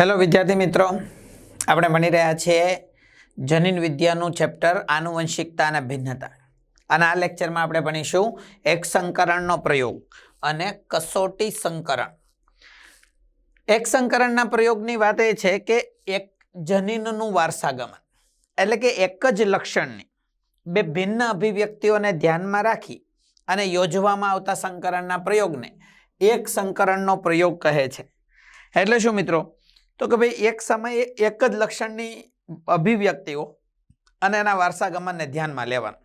Hello વિદ્યાર્થી મિત્રો. આપણે ભણી રહ્યા છીએ જનીન વિદ્યાનું ચેપ્ટર આનુવંશિકતા અને ભિન્નતા. અને આ લેક્ચરમાં આપણે ભણીશું એક સંકરણનો પ્રયોગ અને કસોટી સંકરણ. એક સંકરણના પ્રયોગની વાત એ છે કે એક જનીનનું વારસાગમન, એટલે કે એક જ લક્ષણની બે ભિન્ન અભિવ્યક્તિઓને ધ્યાનમાં રાખી અને યોજવામાં આવતા સંકરણના પ્રયોગને એક સંકરણનો પ્રયોગ કહે છે. એટલે શું મિત્રો? તો કે ભાઈ એક સમયે એક જ લક્ષણની અભિવ્યક્તિઓ અને એના વારસાગમનને ધ્યાનમાં લેવાનું.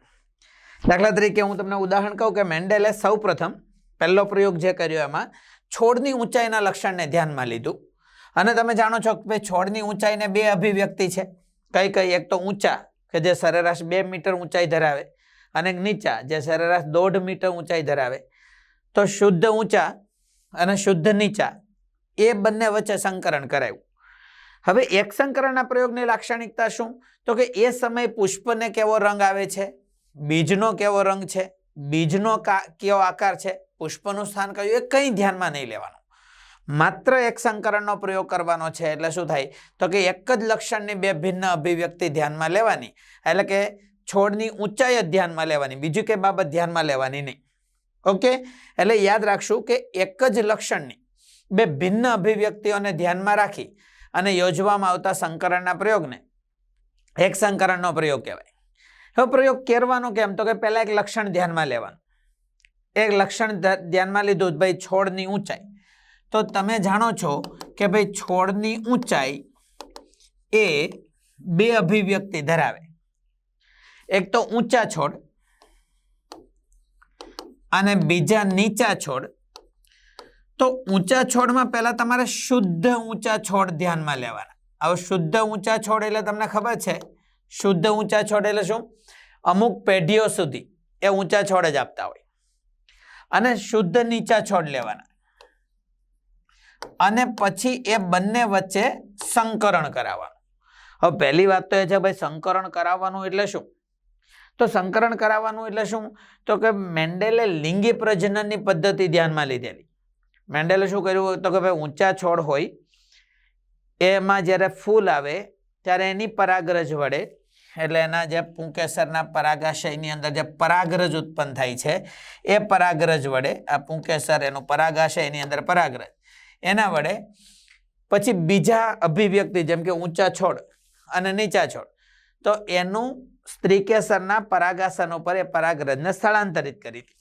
દાખલા તરીકે હું તમને ઉદાહરણ કહું કે મેન્ડેલે સૌ પ્રથમ પહેલો પ્રયોગ જે કર્યો એમાં, છોડની ઊંચાઈના લક્ષણને ધ્યાનમાં લીધું. અને તમે જાણો છો કે ભાઈ છોડની ઊંચાઈને બે અભિવ્યક્તિ છે. કઈ કઈ? એક તો ઊંચા, કે જે સરેરાશ બે મીટર ઊંચાઈ ધરાવે. અને નીચા, જે સરેરાશ દોઢ મીટર ઊંચાઈ ધરાવે. તો શુદ્ધ ઊંચા અને શુદ્ધ નીચા એ બંને વચ્ચે સંકરણ કરાયું. હવે એક સંકરણના પ્રયોગની લાક્ષણિકતા શું? તો કે એ સમયે પુષ્પને કેવો રંગ આવે છે? બીજનો કેવો રંગ છે? બીજનો કેવો આકાર છે? પુષ્પનું સ્થાન કયું? એ કંઈ ધ્યાનમાં નહીં લેવાનું. માત્ર એક સંકરણનો પ્રયોગ કરવાનો છે એટલે શું થાય? તો કે એક જ લક્ષણની બે ભિન્ન અભિવ્યક્તિ ધ્યાનમાં લેવાની. એટલે કે છોડની ઊંચાઈ જ ધ્યાનમાં લેવાની. બીજું કે બાબત ધ્યાનમાં લેવાની નહીં. ઓકે? એટલે યાદ રાખશું કે એક જ લક્ષણની બે ભિન્ન અભિવ્યક્તિઓને ધ્યાનમાં રાખી અને યોજવામાં આવતા સંકરણના પ્રયોગને, એક સંકરણનો પ્રયોગ કહેવાય. હવે પ્રયોગ કરવાનો કેમ? તો કે પહેલાં એક લક્ષણ ધ્યાનમાં લેવાનું. એક લક્ષણ ધ્યાનમાં લીધું ભાઈ છોડની ઊંચાઈ. તો તમે જાણો છો કે ભાઈ છોડની ઊંચાઈ એ બે અભિવ્યક્તિ ધરાવે. એક તો ઊંચા છોડ અને બીજા નીચા છોડ તો ઊંચા છોડમાં પહેલા તમારે શુદ્ધ ઊંચા છોડ ધ્યાનમાં લેવાના. હવે શુદ્ધ ઊંચા છોડ એટલે તમને ખબર છે, શુદ્ધ ઊંચા છોડ એટલે શું? અમુક પેઢીઓ સુધી એ ઊંચા છોડ જ આપતા હોય. અને શુદ્ધ નીચા છોડ લેવાના. અને પછી એ બંને વચ્ચે સંકરણ કરાવવાનું. હવે પહેલી વાત તો એ છે ભાઈ, સંકરણ કરાવવાનું એટલે શું? તો સંકરણ કરાવવાનું એટલે શું? તો કે મેન્ડેલે લિંગી પ્રજનનની પદ્ધતિ ધ્યાનમાં લીધેલી. મેન્ડેલે શું કર્યું? તો કે ભાઈ ઊંચા છોડ હોય, એમાં જ્યારે ફૂલ આવે, ત્યારે એની પરાગરજ વડે, એટલે એના જે પુંકેસરના પરાગાશયની અંદર જે પરાગરજ ઉત્પન્ન થાય છે, એ પરાગરજ વડે આ પુંકેસર, એનું પરાગાશય એની અંદર પરાગરજ. એના વડે પછી બીજા અભિવ્યક્તિ જેમ કે ઊંચા છોડ અને નીચા છોડ. તો એનું સ્ત્રીકેસરના પરાગાસન ઉપર એ પરાગરજને સ્થળાંતરિત કરી હતી.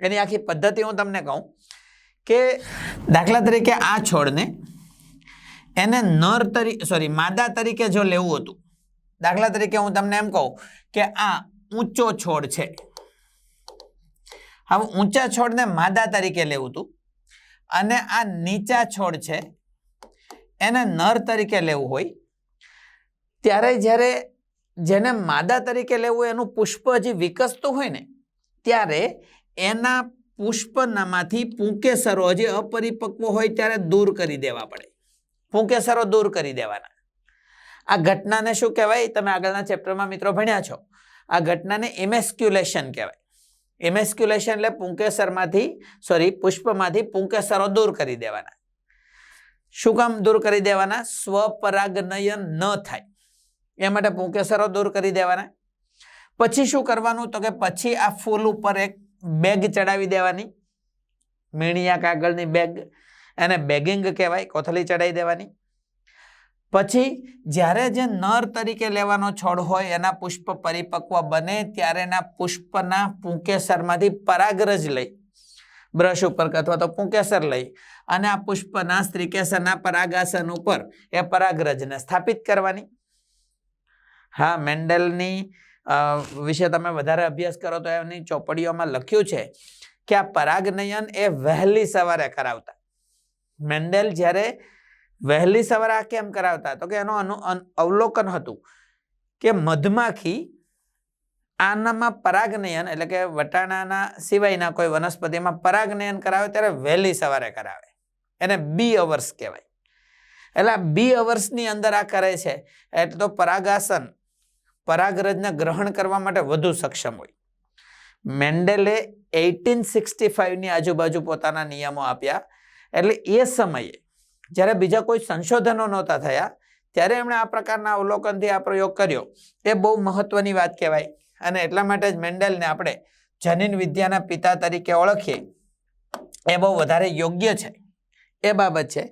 એની આખી પદ્ધતિ હું તમને કહું. કે દાખલા તરીકે આ છોડને એને નર તરીકે સોરી માદા તરીકે જો લેવું હતું, દાખલા તરીકે હું તમને એમ કહું કે આ ઊંચો છોડ છે. હવે ઊંચા છોડને માદા તરીકે લેવું હતું, અને આ નીચા છોડ છે, એને નર તરીકે લેવું હોય, ત્યારે જ્યારે જેને માદા તરીકે લેવું એનું પુષ્પ હજી વિકસતું હોય ને, ત્યારે એના પુષ્પનામાંથી પૂંકેસરો જે અપરિપક્વ હોય ત્યારે દૂર કરી દેવા પડે. પૂંકેસરો દૂર કરી દેવાના. આ ઘટનાને શું કહેવાય? તમે આગળના ચેપ્ટરમાં મિત્રો ભણ્યા છો. આ ઘટનાને એમેસ્ક્યુલેશન કહેવાય. એમેસ્ક્યુલેશન એટલે પુંકેસરમાંથી સોરી પુષ્પમાંથી પુંકેસરો દૂર કરી દેવાના. શું કામ દૂર કરી દેવાના? સ્વપરાગનયન ન થાય. એ માટે પુંકેસરો દૂર કરી દેવાના. પછી શું કરવાનું? તો કે પછી આ ફૂલ ઉપર એક બેગ ચડાવી દેવાની. મીણિયા કાગળની બેગ, એને બેગિંગ કહેવાય, કોથળી ચડાવી દેવાની. પછી જ્યારે જે નર તરીકે લેવાનો છોડ હોય, એના પુષ્પ પરિપક્વ બને ત્યારે એના પુષ્પના પુંકેસરમાંથી પરાગરજ લઈ, બ્રશ ઉપર અથવા તો પુંકેસર લઈ અને આ પુષ્પના સ્ત્રીકેસરના પરાગાસન ઉપર એ પરાગરજને સ્થાપિત કરવાની. હા, મેન્ડલની વિશે તમે વધારે અભ્યાસ કરો તો એની ચોપડીઓમાં લખ્યું છે કે આ પરાગનયન એ વહેલી સવારે કરાવતા. મેન્ડેલ જ્યારે વહેલી સવારે આ કેમ કરાવતા? તો કે એનું અનુ, અવલોકન હતું કે મધમાખી આનામાં પરાગનયન એટલે કે વટાણાના સિવાયના કોઈ વનસ્પતિમાં પરાગનયન કરાવે ત્યારે વહેલી સવારે કરાવે. એને બી અવર્સ કહેવાય. એટલે આ બી અવર્સની અંદર આ કરે છે. એટલે તો પરાગાસન પરાગરજને ગ્રહણ કરવા માટે વધુ સક્ષમ હોય. મેન્ડેલે એઇટીન સિક્સટી ફાઇવની આજુબાજુ પોતાના નિયમો આપ્યા. એટલે એ સમયે જ્યારે બીજા કોઈ સંશોધનો નહોતા થયા, ત્યારે એમણે આ પ્રકારના અવલોકનથી આ પ્રયોગ કર્યો. એ બહુ મહત્વની વાત કહેવાય. અને એટલા માટે જ મેન્ડેલને આપણે જનીન વિદ્યાના પિતા તરીકે ઓળખીએ. એ બહુ વધારે યોગ્ય છે. એ બાબત છે.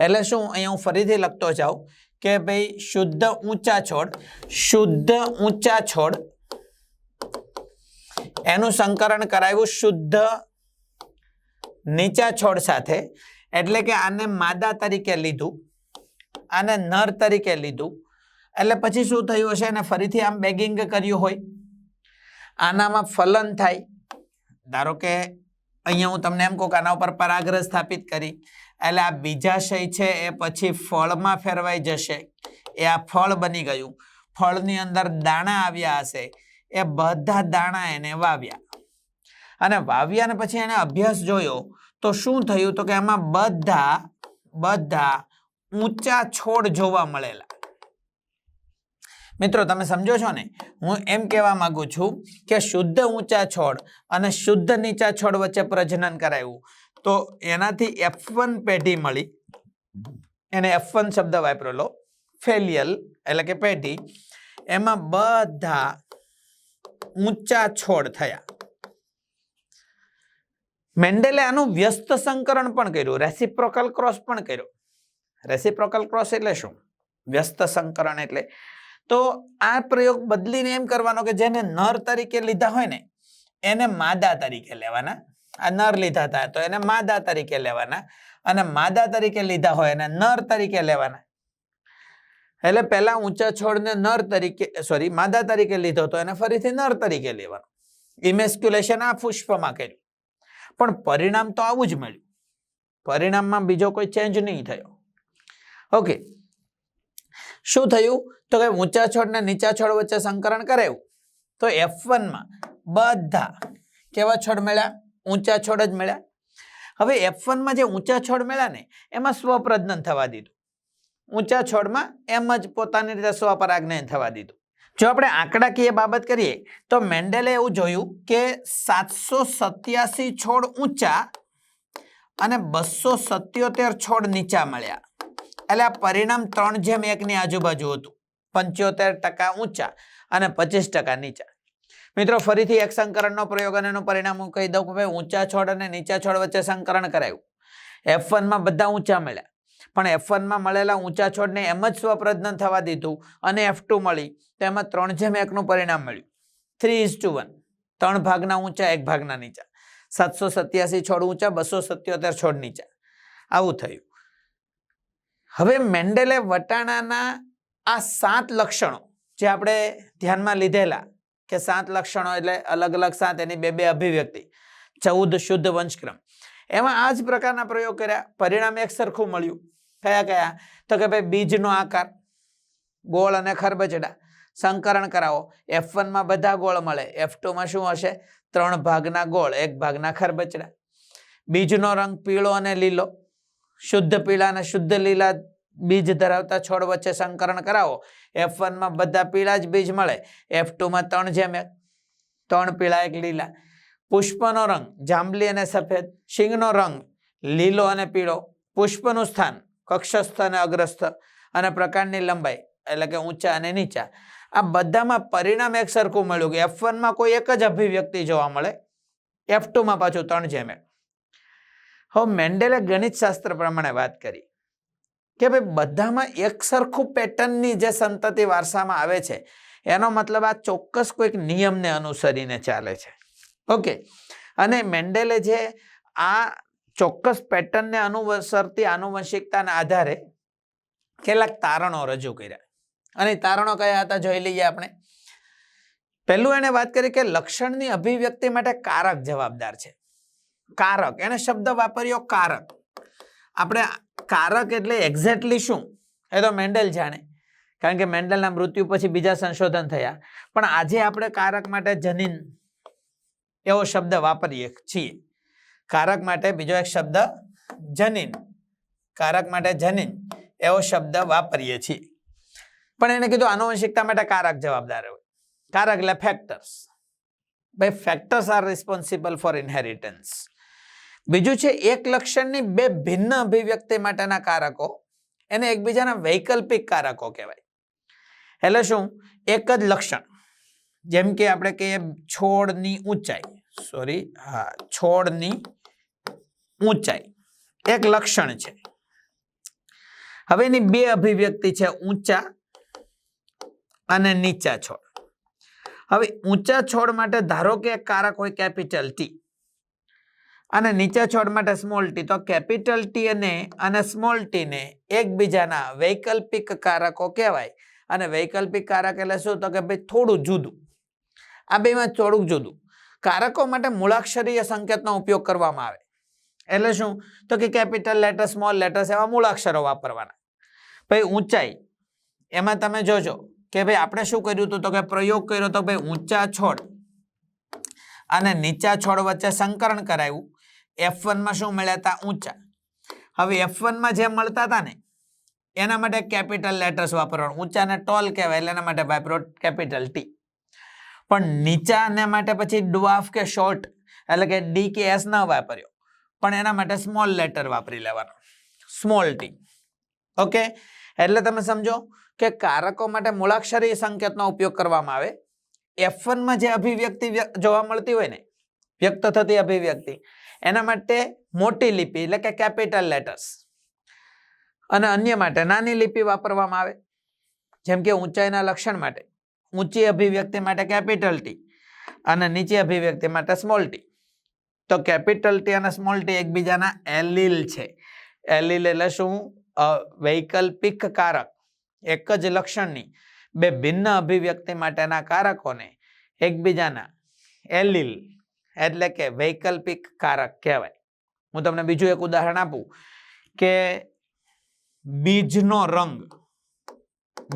એટલે શું, અહીંયા હું ફરીથી લખતો જાઉં. કે ભાઈ શુદ્ધ ઊંચા છોડ, શુદ્ધ ઊંચા છોડ. એનું સંકરણ કરાવ્યું શુદ્ધ નીચા છોડ સાથે. એટલે કે આને માદા તરીકે લીધું, આને નર તરીકે લીધું. એટલે પછી શું થયું હશે? એને ફરીથી આમ બેગિંગ કર્યું હોય. આનામાં ફલન થાય. ધારો કે અહીંયા હું તમને એમ કહું કે આના ઉપર પરાગ્રહ સ્થાપિત કરી. એટલે આ બીજાશય છે એ પછી ફળમાં ફેરવાઈ જશે. એ આ ફળ બની ગયું. ફળની અંદર દાણા આવ્યા હશે. એ બધા દાણા એને વાવ્યા. અને વાવ્યા ને પછી એને અભ્યાસ જોયો. તો શું થયું? તો કે એમાં બધા બધા ઊંચા છોડ જોવા મળેલા. મિત્રો, તમે સમજો છો ને? હું એમ કહેવા માંગુ છું કે શુદ્ધ ઊંચા છોડ અને શુદ્ધ નીચા છોડ વચ્ચે પ્રજનન કરાયું. તો એનાથી એફ વન પેઢી મળી. એને એફ વન શબ્દ વાપરેલો ફેલિયલ એટલે કે પેઢી. એમાં બધા ઊંચા છોડ થયા. મેન્ડેલે આનું વ્યસ્ત સંકરણ પણ કર્યું. રેસિપ્રોકલ ક્રોસ પણ કર્યો. રેસિપ્રોકલ ક્રોસ એટલે શું? વ્યસ્ત સંકરણ એટલે. તો આ પ્રયોગ બદલીને એમ કરવાનો કે જેને નર તરીકે લીધા હોય ને, એને માદા તરીકે લેવાના. આ નર લીધા હતા, તો એને માદા તરીકે લેવાના અને માદા તરીકે લીધા હોય એને નર તરીકે લેવાના. એટલે પહેલા ઊંચા છોડને નર તરીકે સોરી માદા તરીકે લીધો તો એને ફરીથી નર તરીકે લેવાનો. ઇમેસ્ક્યુલેશન આ પુષ્પમાં કર્યું. પણ પરિણામ તો આવું જ મળ્યું. પરિણામમાં બીજો કોઈ ચેન્જ નહીં થયો. ઓકે શું થયું? તો કે ઊંચા છોડ ને નીચા છોડ વચ્ચે સંકરણ કરાયું. તો એફ વનમાં બધા કેવા છોડ મળ્યા? ઊંચા છોડ જ મળ્યા. હવે એફ વનમાં જે ઊંચા છોડ મળ્યા ને, એમાં સ્વપ્રજ્ઞન થવા દીધું. ઊંચા છોડમાં એમ જ પોતાની રીતે સ્વપરાજ્ઞાન થવા દીધું. જો આપણે આંકડાકીય બાબત કરીએ, તો મેન્ડેલે એવું જોયું કે સાતસો સત્યાસી છોડ ઊંચા અને બસો સત્યોતેર છોડ નીચા મળ્યા. એટલે આ પરિણામ ત્રણ જેમ એકની આજુબાજુ હતું. પંચોતેર ટકા ઊંચા અને પચીસ ટકા નીચા. મિત્રો, ફરીથી એક સંકરણનો પ્રયોગ અને એનું પરિણામ હું કહી દઉં કે ભાઈ ઊંચા છોડ અને નીચા છોડ વચ્ચે સંકરણ કરાયું. એફ વનમાં બધા ઊંચા મળ્યા. પણ એફ વનમાં મળેલા ઊંચા છોડને એમ જ સ્વપ્રજનન થવા દીધું અને એફ ટુ મળી. તો એમાં ત્રણ જેમ એકનું પરિણામ મળ્યું. થ્રી ઇઝ ટુ વન ત્રણ ભાગના ઊંચા, એક ભાગના નીચા. સાતસો સત્યાસી છોડ ઊંચા, બસો સત્યોતેર છોડ નીચા. આવું થયું. હવે મેન્ડેલે વટાણાના આ સાત લક્ષણો જે આપણે ધ્યાનમાં લીધેલા કે સાત લક્ષણો એટલે અલગ અલગ સાત, એની બે બે અભિવ્યક્તિ. ચૌદ શુદ્ધ વંશક્રમ. એમાં આ જ પ્રકારના પ્રયોગ કર્યા. પરિણામ એક સરખું મળ્યું. કયા કયા? તો કે ભાઈ બીજનો આકાર. ગોળ અને ખરબચડા. સંકરણ કરાવો. એફ વનમાં બધા ગોળ મળે. એફ ટુમાં શું હશે? ત્રણ ભાગના ગોળ, એક ભાગના ખરબચડા. બીજનો રંગ પીળો અને લીલો. શુદ્ધ પીળા અને શુદ્ધ લીલા બીજ ધરાવતા છોડ વચ્ચે સંકરણ કરાવો. એફ વનમાં બધા પીળા જ બીજ મળે. એફ ટુમાં ત્રણ જેમ એક. ત્રણ પીળા, એક લીલા. પુષ્પનો રંગ જાંબલી અને સફેદ. શિંગનો રંગ લીલો અને પીળો. પુષ્પનું સ્થાન કક્ષસ્થ અને અગ્રસ્થ અને પ્રકારની લંબાઈ એટલે કે ઊંચા અને નીચા. આ બધામાં પરિણામ એક સરખું મળ્યું કે એફ વનમાં કોઈ એક જ અભિવ્યક્તિ જોવા મળે. એફ ટુમાં પાછું ત્રણ જેમ હવે મેન્ડેલે ગણિત શાસ્ત્ર પ્રમાણે વાત કરી. કે ભાઈ, બધામાં એક સરખું પેટર્નની જે સંતતિ વારસામાં આવે છે, એનો મતલબ આ ચોક્કસ કોઈક નિયમને અનુસરીને ચાલે છે. ઓકે. અને મેન્ડેલે જે આ ચોક્કસ પેટર્નને અનુસરતી આનુવંશિકતાના આધારે કેટલાક તારણો રજૂ કર્યા. અને તારણો કયા હતા જોઈ લઈએ આપણે. પહેલું એણે વાત કરી કે લક્ષણની અભિવ્યક્તિ માટે કારક જવાબદાર છે. કારક. એણે શબ્દ વાપર્યો કારક. આપણે કારક એટલે એક્ઝેક્ટલી શું? એ તો મેન્ડલ જાણે. કારણ કે મેન્ડલના મૃત્યુ પછી બીજા સંશોધન થયા. પણ આજે આપણે કારક માટે જનીન એવો શબ્દ વાપરીએ છીએ. કારક માટે બીજો એક શબ્દ જનીન. કારક માટે જનીન એવો શબ્દ વાપરીએ છીએ. પણ એને કીધું આનુવંશિકતા માટે કારક જવાબદાર હોય. કારક એટલે ફેક્ટર્સ ભાઈ factors are responsible for inheritance બીજું છે એક લક્ષણની બે ભિન્ન અભિવ્યક્તિ માટેના કારકો. એને એકબીજાના વૈકલ્પિક કારકો કહેવાય. એટલે શું? એક જ લક્ષણ. જેમ કે આપણે કહીએ છોડની ઊંચાઈ. સોરી હા, છોડની ઊંચાઈ. એક લક્ષણ છે. હવે એની બે અભિવ્યક્તિ છે ઊંચા અને નીચા છોડ. હવે ઊંચા છોડ માટે ધારો કે કારક હોય કેપિટલ ટી અને નીચા છોડ માટે સ્મોલ ટી તો કેપિટલ ટી અને અને સ્મોલ ટી ને એકબીજાના વૈકલ્પિક કારકો કહેવાય. અને વૈકલ્પિક કારક એટલે શું? તો કે ભાઈ થોડું જુદું. આ બેમાં થોડુંક જુદું. કારકો માટે મૂળાક્ષરીય સંકેતનો ઉપયોગ કરવામાં આવે. એટલે શું? તો કે કેપિટલ લેટર સ્મોલ લેટર્સ એવા મૂળાક્ષરો વાપરવાના. ભાઈ ઊંચાઈ. એમાં તમે જોજો કે ભાઈ આપણે શું કર્યું હતું? તો કે પ્રયોગ કર્યો તો ભાઈ ઊંચા છોડ અને નીચા છોડ વચ્ચે સંકરણ કરાયું. એફ વનમાં શું મળ્યા હતા ઊંચા. હવે એફ વનમાં જે મળતા હતા ને, એના માટે કેપિટલ લેટર્સ વાપરવાનું. ઊંચાને ટોલ કહેવાય, એટલે એના માટે વાપરો કેપિટલ ટી પણ નીચાને માટે પછી ડ્વાફ કે શોર્ટ એટલે કે ડી કે એસ ન વાપર્યો. પણ એના માટે સ્મોલ લેટર વાપરી લેવાનો. સ્મોલ ટી ઓકે એટલે તમે સમજો કે કારકો માટે મૂળાક્ષરી સંકેતનો ઉપયોગ કરવામાં આવે. એફ વનમાં જે અભિવ્યક્તિ જોવા મળતી હોય ને, વ્યક્ત થતી અભિવ્યક્તિ એના માટે મોટી લિપિ, એટલે કે કેપિટલ લેટર્સ અને અન્ય માટે નાની લિપિ વાપરવામાં આવે. જેમ કે ઊંચાઈના લક્ષણ માટે, ઊંચી અભિવ્યક્તિ માટે કેપિટલ ટી અને નીચી અભિવ્યક્તિ માટે સ્મોલ ટી તો કેપિટલ ટી અને સ્મોલ ટી એકબીજાના એલિલ છે. એલિલ એટલે શું? વૈકલ્પિક કારક. એક જ લક્ષણની બે ભિન્ન અભિવ્યક્તિ માટેના કારકોને એકબીજાના એલિલ એટલે કે વૈકલ્પિક કારક કહેવાય. હું તમને બીજું એક ઉદાહરણ આપું કે બીજનો રંગ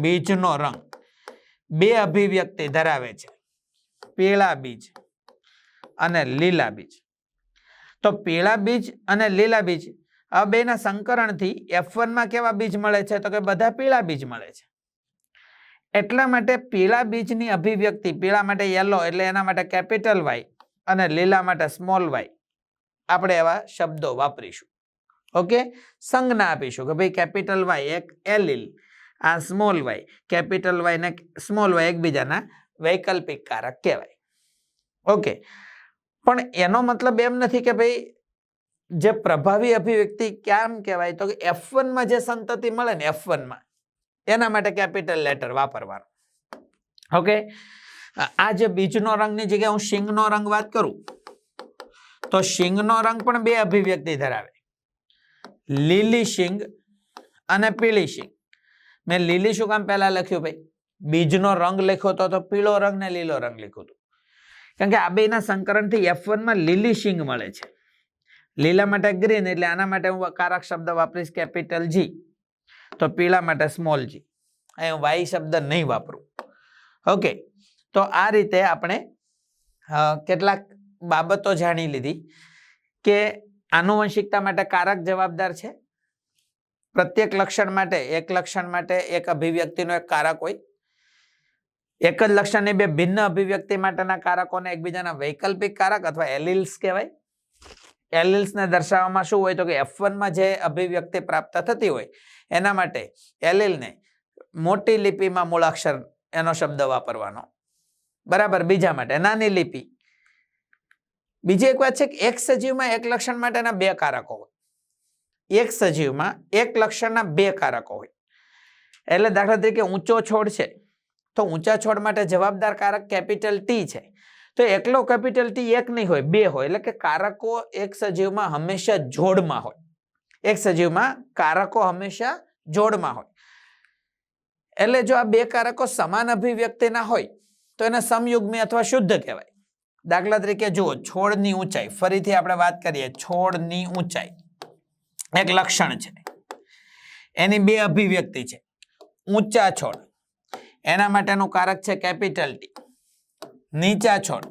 બીજનો રંગ બે અભિવ્યક્તિ ધરાવે છે. પીળા બીજ અને લીલા બીજ. તો પીળા બીજ અને લીલા બીજ, આ બેના સંકરણથી એફ વનમાં કેવા બીજ મળે છે? તો કે બધા પીળા બીજ મળે છે. એટલા માટે પીળા બીજની અભિવ્યક્તિ, પીળા માટે યલો એટલે એના માટે કેપિટલ વાય અને લીલા માટે સ્મોલ વાય આપણે એવા શબ્દો વાપરીશું. ઓકે? સંજ્ઞા આપીશું કે ભાઈ કેપિટલ વાય એક એલિલ આ સ્મોલ વાય કેપિટલ વાય ને સ્મોલ વાય એકબીજાના વૈકલ્પિક કારક કહેવાય. ઓકે? પણ એનો મતલબ એમ નથી કે ભાઈ જે પ્રભાવી અભિવ્યક્તિ કેમ કહેવાય? તો કે એફ વનમાં જે સંતતિ મળે ને એફ વનમાં એના માટે કેપિટલ લેટર વાપરવાનો. ઓકે? આ જે બીજનો રંગની જગ્યાએ હું શિંગનો રંગ વાત કરું? તો શિંગનો રંગ પણ બે અભિવ્યક્તિ ધરાવે. લીલી શિંગ અને પીળી શિંગ મેં લીલી શું કામ પહેલાં લખ્યું ભાઈ? બીજનો રંગ લખ્યો હતો તો પીળો રંગ ને લીલો રંગ લખ્યું હતું. કારણ કે આ બેના સંકરણથી એફ વનમાં લીલી શિંગ મળે છે. લીલા માટે ગ્રીન એટલે આના માટે હું કારક શબ્દ વાપરીશ કેપિટલ જી તો પીળા માટે સ્મોલ જી અહીં વાય શબ્દ નહીં વાપરું. ઓકે. તો આ રીતે આપણે કેટલાક બાબતો જાણી લીધી કે આનુવંશિકતા માટે કારક જવાબદાર છે. પ્રત્યેક લક્ષણ માટે, એક લક્ષણ માટે એક અભિવ્યક્તિનો એક કારક હોય. એક જ લક્ષણની બે ભિન્ન અભિવ્યક્તિ માટેના કારકોને એકબીજાના વૈકલ્પિક કારક અથવા એલિલ્સ કહેવાય. એલિલ્સને દર્શાવવામાં શું હોય તો કે એફ વનમાં જે અભિવ્યક્તિ પ્રાપ્ત થતી હોય, એના માટે એલિલને મોટી લિપિમાં મૂળાક્ષર, એનો શબ્દ વાપરવાનો. બરાબર, બીજા માટે, નાની લિપિ. બીજી એક વાત છે કે એક સજીવમાં એક લક્ષણ માટેના બે કારકો હોય. એક સજીવમાં એક લક્ષણના બે કારકો હોય. એટલે દાખલા તરીકે ઊંચો છોડ છે, તો ઊંચા છોડ માટે જવાબદાર કારક કેપિટલ ટી છે. તો એકલો કેપિટલ ટી એક નહીં હોય, બે હોય. એટલે કે કારકો એક સજીવમાં હંમેશા જોડમાં હોય. એક સજીવમાં કારકો હંમેશા જોડમાં હોય. એટલે જો આ બે કારકો સમાન અભિવ્યક્તિના હોય તો એને સમયુગ્મી અથવા શુદ્ધ કહેવાય. દાખલા તરીકે જુઓ, છોડની ઊંચાઈ. ફરીથી આપણે વાત કરીએ, છોડની ઊંચાઈ. એક લક્ષણ છે. એની બે અભિવ્યક્તિ છે. ઊંચા છોડ. એના માટેનું કારક છે કેપિટલ ટી. નીચા છોડ.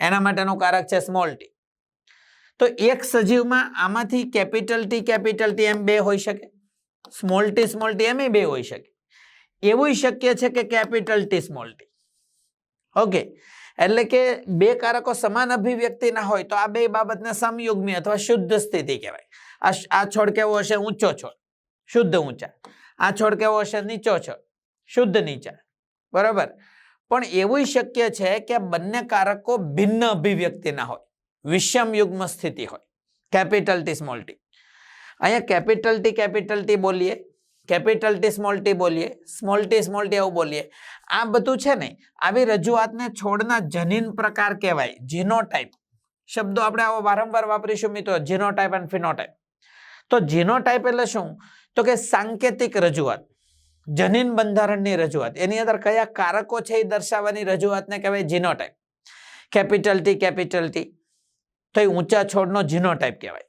એના માટેનું કારક છે સ્મોલ ટી. તો એક સજીવમાં આમાંથી કેપિટલ ટી કેપિટલ ટી એમ બે હોઈ શકે. સ્મોલ ટી સ્મોલ ટી એમ બે હોઈ શકે. એવું શક્ય છે કે capital T, small T. Okay એટલે કે બે કારકો સમાન અભિવ્યક્તિના હોય તો આ બે બાબતને સમયુગ્મી અથવા શુદ્ધ સ્થિતિ કહેવાય. આ છોડ કેવો હશે? ઊંચો છોડ. શુદ્ધ ઊંચા. આ છોડ કેવો હશે? નીચો છોડ. શુદ્ધ નીચા. બરાબર? પણ એવું શક્ય છે કે બંને કારકો ભિન્ન અભિવ્યક્તિના હોય. વિષમ યુગ્મ સ્થિતિ હોય. કેપિટલ ટી સ્મોલ ટી અહીંયા કેપિટલ ટી કેપિટલ ટી બોલીએ. કેપિટલ ટી સ્મોલ ટી બોલીએ, સ્મોલ ટી સ્મોલ ટી એવું બોલીએ. આ બધું છે ને, આવી રજૂઆતને છોડના જનીન પ્રકાર કહેવાય જીનોટાઈપ શબ્દો આપણે આવો વારંવાર વાપરીશું મિત્રો જીનોટાઈપ અને ફિનોટાઈપ તો જીનોટાઈપ એટલે શું? તો કે સાંકેતિક રજૂઆત, જનીન બંધારણની રજૂઆત. એની અંદર કયા કારકો છે એ દર્શાવવાની રજૂઆતને કહેવાય genotype capital T capital T. તો એ ઊંચા છોડનો જીનોટાઈપ કહેવાય.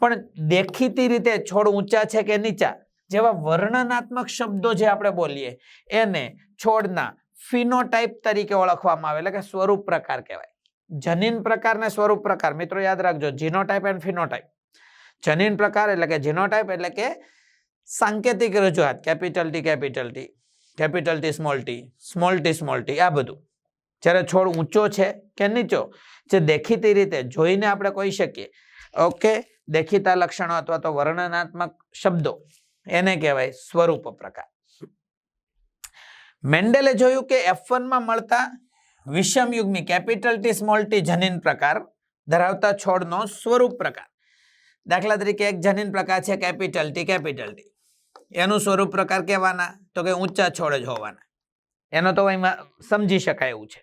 પણ દેખીતી રીતે છોડ ઊંચા છે કે નીચા? જેવા વર્ણનાત્મક શબ્દો જે આપણે બોલીએ, એને છોડના ફિનોટાઈપ તરીકે ઓળખવામાં આવે, એટલે કે સ્વરૂપ પ્રકાર કહેવાય. જનીન પ્રકાર ને સ્વરૂપ પ્રકાર, મિત્રો યાદ રાખજો જીનોટાઈપ એન્ડ ફિનોટાઈપ જનીન પ્રકાર એટલે કે જીનોટાઈપ એટલે કે સાંકેતિક રજૂઆત, capital T capital T capital T, small T small T small T, આ બધું. જ્યારે છોડ ઊંચો છે કે નીચો, જે દેખીતી રીતે જોઈને આપણે કહી શકીએ. ઓકે, દેખીતા લક્ષણો અથવા તો વર્ણનાત્મક શબ્દો. એને કહેવાય સ્વરૂપ પ્રકાર. મેન્ડેલે જોયું કે એફમાં મળતા વિષમયુગમી કેપિટલ ટી સ્મોલ ટી જનીન પ્રકાર ધરાવતા છોડનો સ્વરૂપ પ્રકાર. દાખલા તરીકે એક જનીન પ્રકાર છે કેપિટલ ટી કેપિટલ ટી એનું સ્વરૂપ પ્રકાર કહેવાના તો કે ઊંચા છોડ જ હોવાના. એનો તો એમાં સમજી શકાય એવું છે.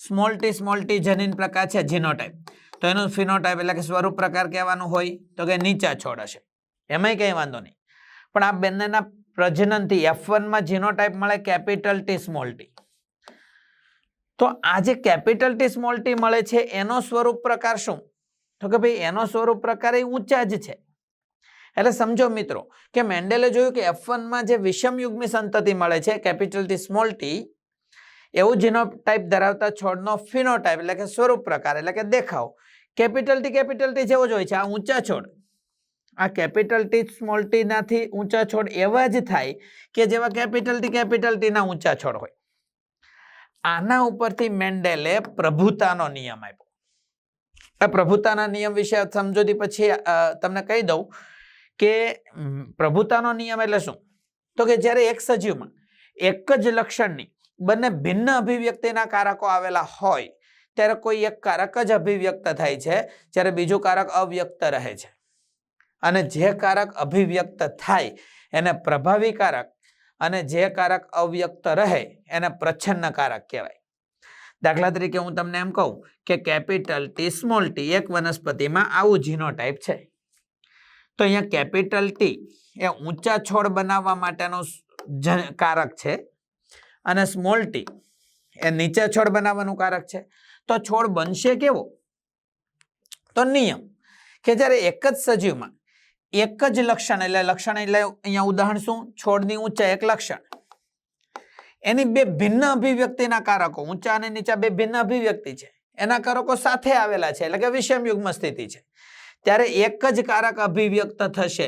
સ્મોલ ટી સ્મોલ ટી જનીન પ્રકાર છે જીનોટાઈપ તો એનું ફિનોટાઈપ એટલે કે સ્વરૂપ પ્રકાર કહેવાનું હોય તો કે નીચા છોડ હશે. એમાંય કંઈ વાંધો નહીં. પણ આ બંનેના પ્રજનનથી એફ વનમાં જીનોટાઈપ મળે કેપિટલ ટી સ્મોલ ટી તો આ જે કેપિટલ ટી સ્મોલ ટી મળે છે, એનો સ્વરૂપ પ્રકાર શું? તો કે ભાઈ, એનો સ્વરૂપ પ્રકાર એ ઊંચા જ છે. એટલે સમજો મિત્રો, કે મેન્ડેલે જોયું કે એફ વનમાં જે વિષમ યુગ્મી સંતતિ મળે છે, કેપિટલ ટી સ્મોલ ટી એવું જીનોટાઈપ ધરાવતા છોડનો ફિનોટાઈપ એટલે કે સ્વરૂપ પ્રકાર, એટલે કે દેખાવ, કેપિટલ ટી કેપિટલ ટી જેવો જ હોય છે, આ ઊંચા છોડ. આ કેપિટલ ટી સ્મોલ ટી નાથી ઊંચા છોડ એવા જ થાય કે જેવા કેપિટલ ટી કેપિટલ ટી ના ઊંચા છોડ હોય. આના ઉપરથી મેન્ડેલે પ્રભુતાનો નિયમ આપ્યો. આ પ્રભુતાના નિયમ વિશે સમજોતી પછી તમને કહી દઉં કે પ્રભુતાનો નિયમ એટલે શું? તો કે જ્યારે એક સજીવમાં એક જ લક્ષણની બંને ભિન્ન અભિવ્યક્તિના કારકો આવેલા હોય, ત્યારે કોઈ એક કારક જ અભિવ્યક્ત થાય છે, જ્યારે બીજું કારક અવ્યક્ત રહે છે. અને જે કારક અભિવ્યક્ત થાય એને પ્રભાવી કારક અને જે કારક અવ્યક્ત રહે એને પ્રચ્છન્ન કારક કહેવાય. દાખલા તરીકે હું તમને એમ કહું કે કેપિટલ ટી સ્મોલ ટી એક વનસ્પતિમાં આવું જીનોટાઈપ છે. તો અહીંયા કેપિટલ ટી એ ઊંચા છોડ બનાવવા માટેનો કારક છે અને સ્મોલ ટી એ નીચા છોડ બનાવવાનું કારક છે. તો છોડ બનશે કેવો? તો નિયમ કે જ્યારે એક જ સજીવમાં એક જ લક્ષણ, એટલે લક્ષણ એટલે અહીંયા ઉદાહરણ શું? છોડની ઊંચાઈ એક લક્ષણ. એની બે ભિન્ન અભિવ્યક્તિના કારકો, ઊંચા અને નીચા બે ભિન્ન અભિવ્યક્તિ છે. એના કારકો સાથે આવેલા છે, એટલે કે વિષમ યુગ્મ સ્થિતિ છે. ત્યારે એક જ કારક અભિવ્યક્ત થશે,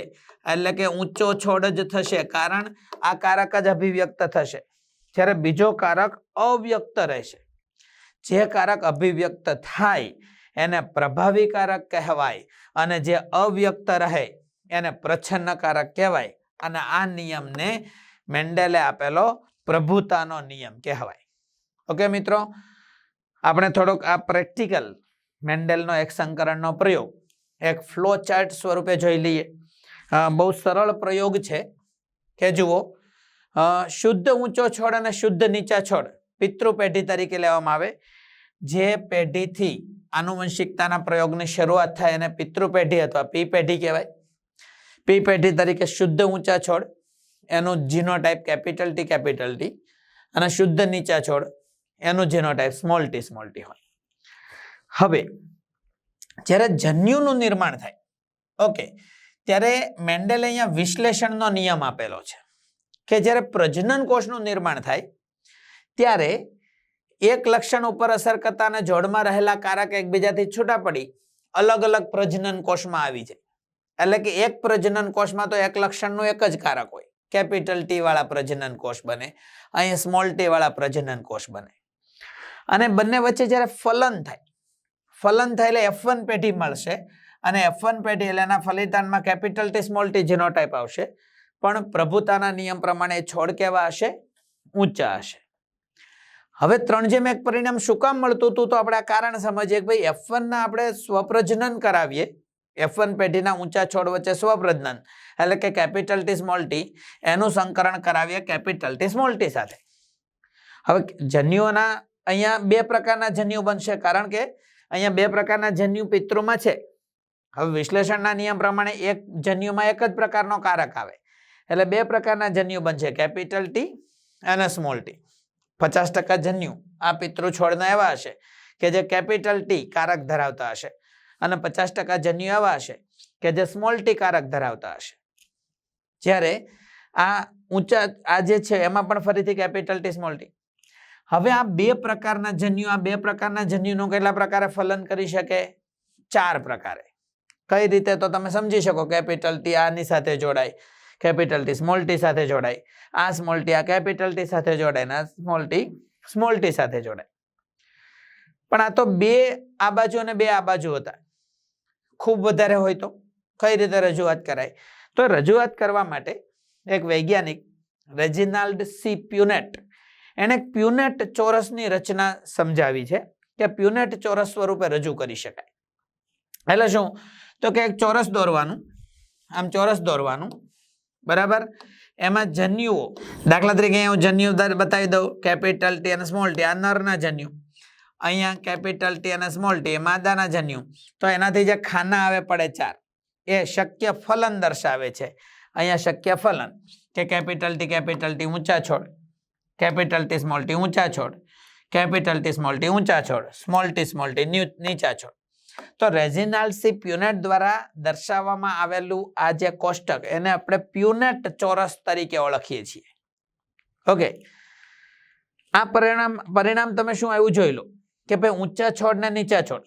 એટલે કે ઊંચો છોડ જ થશે, કારણ આ કારક જ અભિવ્યક્ત થશે. જ્યારે બીજો કારક અવ્યક્ત રહેશે. જે કારક અભિવ્યક્ત થાય, એને પ્રભાવી કારક કહેવાય, અને જે અવ્યક્ત રહે એને પ્રચ્છન્નકારક કહેવાય અને આ નિયમને મેન્ડેલે આપેલો પ્રભુતાનો નિયમ કહેવાય. ઓકે મિત્રો, આપણે થોડોક આ પ્રેક્ટિકલ મેન્ડેલનો એક સંકરણનો પ્રયોગ, એક ફ્લો ચાર્ટ સ્વરૂપે જોઈ લઈએ. બહુ સરળ પ્રયોગ છે. કે જુઓ શુદ્ધ ઊંચો છોડ અને શુદ્ધ નીચા છોડ પિતૃ પેઢી તરીકે લેવામાં આવે. જે પેઢીથી આનુવંશિકતાના પ્રયોગની શરૂઆત થાય એને પિતૃ પેઢી અથવા પી પેઢી કહેવાય. પી પેઢી તરીકે શુદ્ધ ઊંચા છોડ, એનું genotype capital T capital T, અને શુદ્ધ નીચા છોડ, એનું genotype small T small T હોય. હવે, જ્યારે જન્યુનું નિર્માણ થાય ઓકે ત્યારે મેન્ડેલે અહીંયા વિશ્લેષણનો નિયમ આપેલો છે કે જ્યારે પ્રજનન કોષનું નિર્માણ થાય, ત્યારે એક લક્ષણ ઉપર અસર કરતા અને જોડમાં રહેલા કારક એકબીજાથી છૂટા પડી, અલગ અલગ પ્રજનન કોષમાં આવી જાય. એટલે કે એક પ્રજનન કોષમાં તો એક લક્ષણનું એક જ કારક હોય. કેપિટલ ટી વાળા પ્રજનન કોષ બને, અહીં સ્મોલ ટી વાળા પ્રજનન કોષ બને. અને બંને વચ્ચે જ્યારે ફલન થાય ફલન થાય એટલે એફ વન પેઢી મળશે અને એફ વન પેઢી એટલે એના ફલિતાનમાં capital T small T genotype આવશે. પણ પ્રભુતાના નિયમ પ્રમાણે છોડ કેવા હશે? ઊંચા હશે. હવે ત્રણ જેમ એક પરિણામ શું કામ મળતું હતું? તો આપણે આ કારણ સમજીએ કે ભાઈ એફ વનના આપણે સ્વપ્રજનન કરાવીએ. એફ વન પેઢીના ઊંચા છોડ વચ્ચે સ્વપ્રજનન, એટલે કે કેપિટલ ટી સ્મોલ એનું સંકરણ કરાવીએ કેપિટલ ટી સ્મોલ સાથે. હવે જન્યુઓના અહીંયા બે પ્રકારના જન્યુ બનશે, કારણ કે અહીંયા બે પ્રકારના જન્યુ પિતૃમાં છે. હવે વિશ્લેષણના નિયમ પ્રમાણે એક જન્યુમાં એક જ પ્રકારનો કારક આવે. એટલે બે પ્રકારના જન્યુ બનશે કેપિટલ ટી અને સ્મોલ ટી પચાસ ટકા જન્યુ આ પિતૃ છોડના એવા હશે કે જે કેપિટલ ટી કારક ધરાવતા હશે. અને પચાસ ટકા જન્યુ એવા હશે કે જે સ્મોલ ટી કારક ધરાવતા હશે. જ્યારે આ ઊંચા, આ જે છે એમાં પણ ફરીથી કેપિટલ ટી સ્મોલ ટી હવે આ બે પ્રકારના જન્યુ, આ બે પ્રકારના જન્યુનો કેટલા પ્રકારે ફલન કરી શકે? ચાર પ્રકારે. કઈ રીતે તો તમે સમજી શકો કેપિટલ ટી આની સાથે જોડાય કેપિટલ ટી સ્મોલ ટી સાથે જોડાય, આ સ્મોલ ટી આ કેપિટલ ટી સાથે જોડાય ને આ સ્મોલ ટી સ્મોલ ટી સાથે જોડાય. પણ આ તો બે આ બાજુ અને બે આ બાજુ હતા. ખૂબ વધારે હોય તો કઈ રીતે રજૂઆત કરાય? તો રજૂઆત કરવા માટે એક વૈજ્ઞાનિક, રેજિનાલ્ડ સી. પ્યુનેટ, એણે પ્યુનેટ ચોરસની રચના સમજાવી છે કે પ્યુનેટ ચોરસ સ્વરૂપે રજૂ કરી શકાય. એટલે શું? તો કે એક ચોરસ દોરવાનું, આમ ચોરસ દોરવાનું, બરાબર? એમાં જન્યુઓ, દાખલા તરીકે હું જન્યુ બતાવી દઉં, કેપિટલ ટી અને સ્મોલ ટી, આ નરના જન્યુ. અહીંયા કેપિટલ ટી અને સ્મોલ ટી માદાના જન્યુ. તો એનાથી જે ખાના આવે પડે ચાર. એ શક્ય ફલન દર્શાવે છે. અહીંયા શક્ય ફલન કે કેપિટલ ટી કેપિટલ ટી ઊંચા છોડ. કેપિટલ ટી સ્મોલ ટી ઊંચા છોડ. કેપિટલ ટી સ્મોલ ટી ઊંચા છોડ. સ્મોલ ટી સ્મોલ ટી નીચા છોડ. તો રેઝિનાલ્સી પ્યુનેટ દ્વારા દર્શાવવામાં આવેલું આ જે કોષ્ટક, એને આપણે પ્યુનેટ ચોરસ તરીકે ઓળખીએ છીએ. ઓકે. આ પરિણામ પરિણામ તમે શું આવ્યું જોઈ લો. કે ભાઈ ઊંચા છોડ ને નીચા છોડ.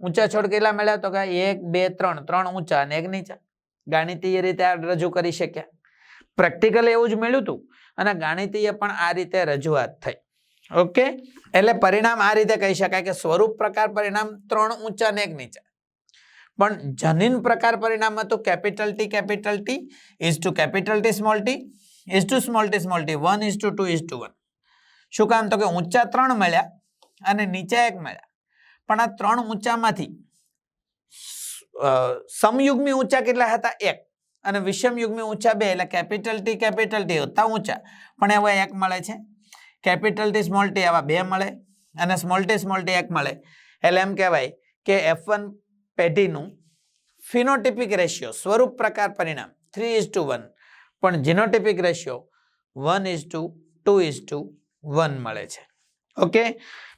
ઊંચા છોડ કેટલા મળ્યા? તો કે એક, બે, ત્રણ. ત્રણ ઊંચા અને એક નીચા. ગાણિતીય રીતે આ રજૂ કરી શક્યા. પ્રેક્ટિકલ એવું જ મળ્યું હતું અને ગાણિતીય પણ આ રીતે રજૂઆત થઈ. ઓકે? એટલે પરિણામ આ રીતે કહી શકાય કે સ્વરૂપ પ્રકાર પરિણામ ત્રણ ઊંચા ને એક નીચા. પણ જનીન પ્રકાર પરિણામ હતું capital T capital T, is to capital T, small T, is to small T small T, one is to two is to one. શું કામ? તો કે ઊંચા ત્રણ મળ્યા. અને નીચા એક મળ્યા પણ આ ત્રણ ઊંચામાંથી સમયુગમી ઊંચા કેટલા હતા? એક. અને વિષમયુગ્મી ઊંચા બે, એટલે કેપિટલ ટી કેપિટલ ટી હતા ઊંચા. પણ એવા એક મળે છે. કેપિટલ ટી, સ્મોલ ટી આવા બે મળે અને સ્મોલ ટી સ્મોલ ટી એક મળે. એટલે એમ કહેવાય કે એફ વન પેઢીનું ફિનોટિપિક રેશિયો, સ્વરૂપ પ્રકાર પરિણામ, થ્રી ઇઝ ટુ વન. પણ genotypic ratio, one is to two two is to one છે. ઓકે?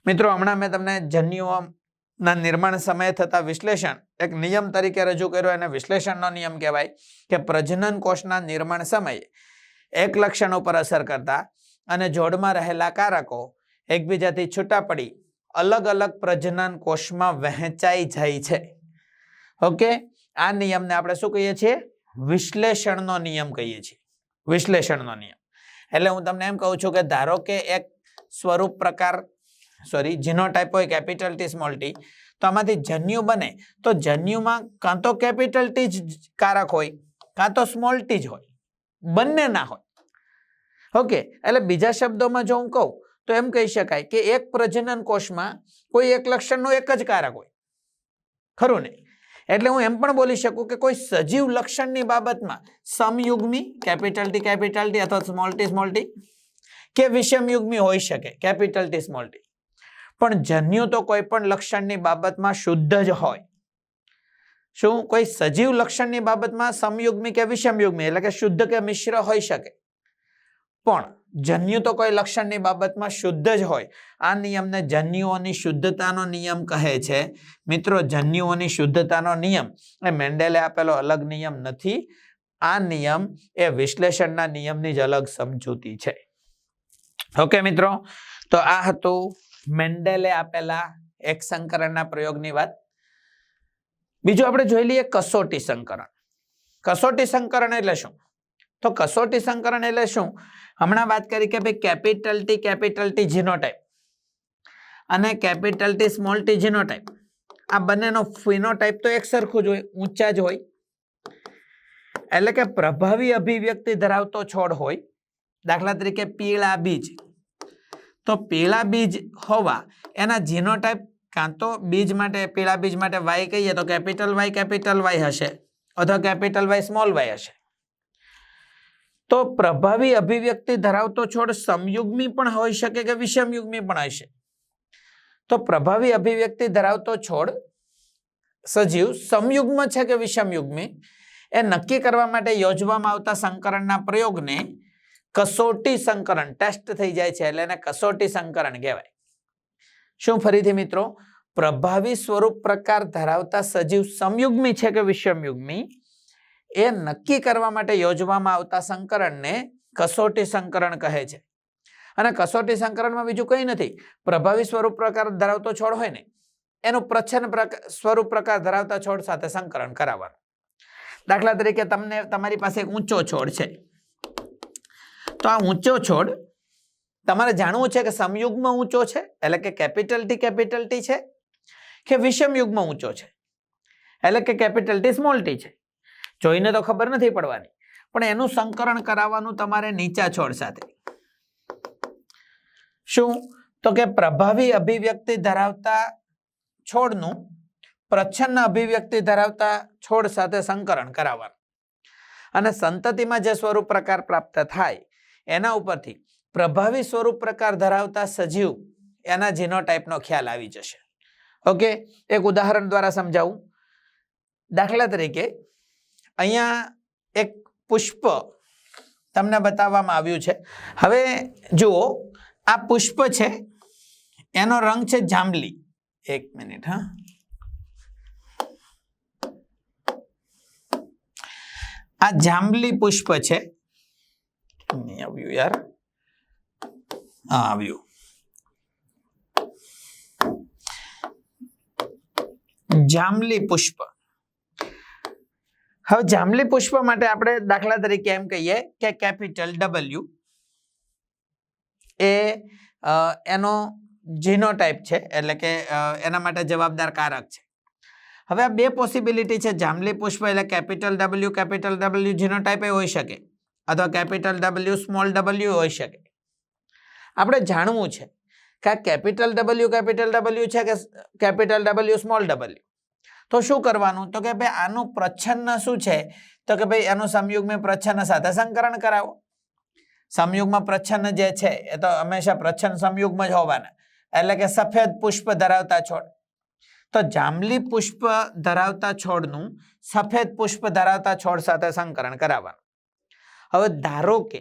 મિત્રો, હમણાં મેં તમને જન્યુઓના નિર્માણ સમયે થતા વિશ્લેષણ એક નિયમ તરીકે રજૂ કર્યો. એને વિશ્લેષણનો નિયમ કહેવાય કે પ્રજનન કોષના નિર્માણ સમયે એક લક્ષણ ઉપર અસર કરતા અને જોડમાં રહેલા કારકો એકબીજાથી છૂટા પડી અલગ અલગ પ્રજનન કોષમાં વહેંચાઈ જાય છે. ઓકે? આ નિયમને આપણે શું કહીએ છીએ? વિશ્લેષણનો નિયમ કહીએ છીએ. વિશ્લેષણનો નિયમ. એટલે હું તમને એમ કહું છું કે ધારો કે એક સ્વરૂપ પ્રકાર સોરી જીનોટાઈપ હોય કેપિટલ ટી સ્મોલ ટી તો આમાંથી જન્યુ બને, તો જન્યુમાં કાં તો કેપિટલ ટી જ કારક હોય, કાં તો સ્મોલ ટી જ હોય, બંને ના હોય. ઓકે એટલે બીજા શબ્દોમાં જો હું કહું, તો એમ કહી શકાય કે એક પ્રજનન કોષમાં કોઈ એક લક્ષણનો એક જ કારક હોય. ખરું ને? એટલે હું એમ પણ બોલી શકું કે કોઈ સજીવ લક્ષણની બાબતમાં સમયુગ્મી કેપિટલ ટી કેપિટલ ટી અથવા સ્મોલ ટી સ્મોલ ટી કે વિષમયુગ્મી હોઈ શકે કેપિટલ ટી સ્મોલ ટી પણ જન્યુ તો કોઈ પણ લક્ષણની બાબતમાં શુદ્ધ જ હોય. શું કોઈ સજીવ લક્ષણની બાબતમાં સમયુગ્મી કે વિષમયુગ્મી, એટલે કે શુદ્ધ કે મિશ્ર હોઈ શકે? પણ જન્યુ તો કોઈ લક્ષણની બાબતમાં શુદ્ધ જ હોય. આ નિયમને જન્યુઓની શુદ્ધતાનો નિયમ કહે છે. મિત્રો જન્યુઓની શુદ્ધતાનો નિયમ, એ મેન્ડેલે આપેલો અલગ નિયમ નથી. આ નિયમ એ વિશ્લેષણના નિયમની જ અલગ સમજૂતી છે. ઓકે મિત્રો, તો આ હતું મેન્ડેલે આપેલા એક સંકરણના પ્રયોગની વાત. બીજું આપણે જોઈ લઈએ કસોટી સંકરણ. કસોટી સંકરણ એટલે શું? તો કસોટી સંકરણ એટલે શું? હમણાં વાત કરી કે ભાઈ capital T capital T genotype અને capital T small T genotype આ બંનેનો ફિનોટાઈપ તો એક સરખું જ હોય, ઊંચા જ હોય. એટલે કે પ્રભાવી અભિવ્યક્તિ ધરાવતો છોડ હોય. દાખલા તરીકે પીળા બીજ. તો પેલા બીજ હોવા, એના જીનોટાઈપ કાં તો બીજ માટે, પેલા બીજ માટે વાય કહીએ તો કેપિટલ વાય કેપિટલ વાય હશે, અથવા કેપિટલ વાય સ્મોલ વાય હશે. તો પ્રભાવી અભિવ્યક્તિ ધરાવતો છોડ સમયુગ્મી પણ હોઈ શકે કે વિષમયુગ્મી પણ હશે તો પ્રભાવી અભિવ્યક્તિ ધરાવતો છોડ સજીવ સમયુગ્મ છે કે વિષમયુગ્મી? એ નક્કી કરવા માટે યોજવામાં આવતા સંકરણના પ્રયોગને કસોટી સંકરણ ટેસ્ટ થઈ જાય છે એટલે એને કસોટી સંકરણ કહેવાય. શું ફરીથી મિત્રો? પ્રભાવી સ્વરૂપ પ્રકાર ધરાવતા સજીવ સમયુગ્મી છે કે વિષમયુગ્મી? એ નક્કી કરવા માટે યોજવામાં આવતા સંકરણને કસોટી સંકરણ કહે છે. અને કસોટી સંકરણમાં બીજું કંઈ નથી. પ્રભાવી સ્વરૂપ પ્રકાર ધરાવતો છોડ હોય ને, એનું પ્રચ્છન્ન સ્વરૂપ પ્રકાર ધરાવતા છોડ સાથે સંકરણ કરાવવાનું. દાખલા તરીકે તમને, તમારી પાસે એક ઊંચો છોડ છે. તો આ ઊંચો છોડ, તમારે જાણવું છે કે સમયુગમાં ઊંચો છે? એટલે કે કેપિટલ ટી કેપિટલ ટી છે કે વિષમયુગમાં ઊંચો છે? એટલે કે કેપિટલ ટી સ્મોલ ટી છે? જોઈને તો ખબર નથી પડવાની. પણ એનું સંકરણ કરાવવાનું તમારે નીચા છોડ સાથે. શું? તો કે પ્રભાવી અભિવ્યક્તિ ધરાવતા છોડનું પ્રચ્છન્ન અભિવ્યક્તિ ધરાવતા છોડ સાથે સંકરણ કરાવવાનું. અને સંતતિમાં જે સ્વરૂપ પ્રકાર પ્રાપ્ત થાય એના ઉપરથી પ્રભાવી સ્વરૂપ પ્રકાર ધરાવતા સજીવ એના જીનોટાઈપનો ખ્યાલ આવી જશે. ઓકે એક ઉદાહરણ દ્વારા સમજાવું. દાખલા તરીકે, અહીંયા એક પુષ્પ તમને બતાવવામાં આવ્યું છે. હવે જુઓ, આ પુષ્પ છે, એનો રંગ છે જાંબલી. એક મિનિટ, હા. આ જાંબલી પુષ્પ છે નહીં આવ્યું યાર હા આવ્યું જાંબલી પુષ્પ. હવે જાંબલી પુષ્પ માટે આપણે દાખલા તરીકે એમ કહીએ કે કેપિટલ ડબલ્યુ એ એનો જીનો ટાઈપ છે, એટલે કે એના માટે જવાબદાર કારક છે. હવે આ બે પોસિબિલિટી છે, જાંબલી પુષ્પ એટલે capital W capital W genotype એ હોઈ શકે. અથવા કેપિટલ ડબલ્યુ સ્મોલ ડબલ્યુ હોઈ શકે. આપણે જાણવું છે કે આ કેપિટલ ડબલ્યુ કેપિટલ ડબલ્યુ છે કે કેપિટલ ડબલ્યુ સ્મોલ ડબલ્યુ તો શું કરવાનું? તો કે ભાઈ આનું પ્રચ્છન્ન શું છે? તો કે ભાઈ એનું સંયુગ્મ પ્રચ્છન્ન સાથે સંકરણ કરાવો. સંયુગમાં પ્રચ્છન્ન જે છે, એ તો હંમેશા પ્રચ્છન્ન સંયુગ્મ જ હોવાના. એટલે કે સફેદ પુષ્પ ધરાવતા છોડ. તો જાંબલી પુષ્પ ધરાવતા છોડનું સફેદ પુષ્પ ધરાવતા છોડ સાથે સંકરણ કરાવવાનું. હવે ધારો કે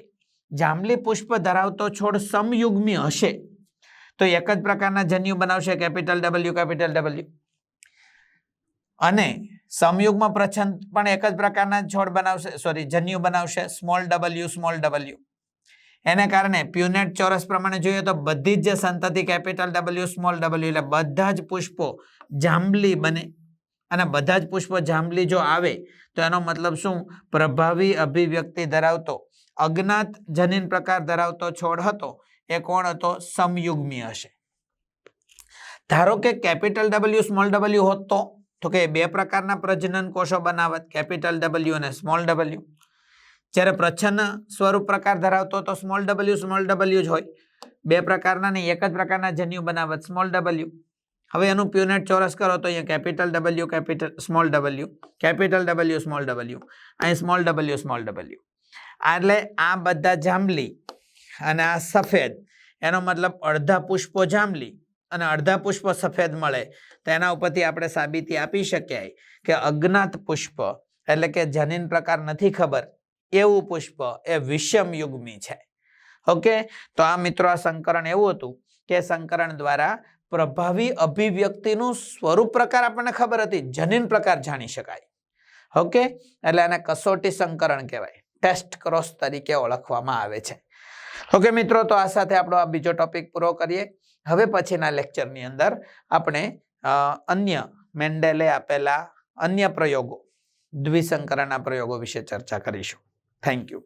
જાંબલી પુષ્પ ધરાવતો છોડ સમયુગ્મી હશે, તો એક જ પ્રકારના જન્યુ બનાવશે, કેપિટલ ડબલ્યુ કેપિટલ ડબલ્યુ અને સમયુગ્મ પ્રછંદ પણ એક જ પ્રકારના છોડ બનાવશે સોરી જન્યુ બનાવશે સ્મોલ ડબલ્યુ સ્મોલ ડબલ્યુ એને કારણે પ્યુનેટ ચોરસ પ્રમાણે જોઈએ તો બધી જ સંતતિ કેપિટલ ડબલ્યુ સ્મોલ ડબલ્યુ એટલે બધા જ પુષ્પો જાંબલી બને. અને બધા જ પુષ્પો જાંબલી જો આવે, તો એનો મતલબ શું? પ્રભાવી અભિવ્યક્તિ ધરાવતો. અજ્ઞાત જનીન પ્રકાર ધરાવતો છોડ હતો, એ કોણ હતો? સમયુગ્મી હશે. ધારો કે કેપિટલ ડબલ્યુ સ્મોલ ડબલ્યુ હોત તો? તો કે બે પ્રકારના પ્રજનન કોષો બનાવત, કેપિટલ ડબલ્યુ અને સ્મોલ ડબલ્યુ જ્યારે પ્રચ્છન્ન સ્વરૂપ પ્રકાર ધરાવતો તો સ્મોલ ડબલ્યુ સ્મોલ ડબલ્યુ જ હોય. બે પ્રકારના નહીં એક જ પ્રકારના જન્યુ બનાવત, સ્મોલ ડબલ્યુ હવે એનું પ્યુનેટ ચોરસ કરો તો અહીંયા capital W capital small W capital W small W અહીં સ્મોલ ડબલ્યુ સ્મોલ ડબલ્યુ એટલે આ બધા જાંબલી અને આ સફેદ, એનો મતલબ અડધા પુષ્પો જાંબલી અને અડધા પુષ્પો સફેદ મળે. તો એના ઉપરથી આપણે સાબિતી આપી શકીએ કે અજ્ઞાત પુષ્પ, એટલે કે જનીન પ્રકાર નથી ખબર, એવું પુષ્પ એ વિષમ યુગ્મી છે. ઓકે? તો આ મિત્રો આ સંકરણ એવું હતું કે સંકરણ દ્વારા પ્રભાવી અભિવ્યક્તિનું સ્વરૂપ પ્રકાર આપણને ખબર હતી. જનીન પ્રકાર જાણી શકાય. ઓકે? એટલે આને કસોટી સંકરણ કહેવાય. ટેસ્ટ ક્રોસ તરીકે ઓળખવામાં આવે છે. ઓકે મિત્રો, તો આ સાથે આપણો આ બીજો ટોપિક પૂરો કરીએ. હવે પછીના લેક્ચરની અંદર આપણે અન્ય મેન્ડેલે આપેલા અન્ય પ્રયોગો, દ્વિસંકરણના પ્રયોગો વિશે ચર્ચા કરીશું. Thank you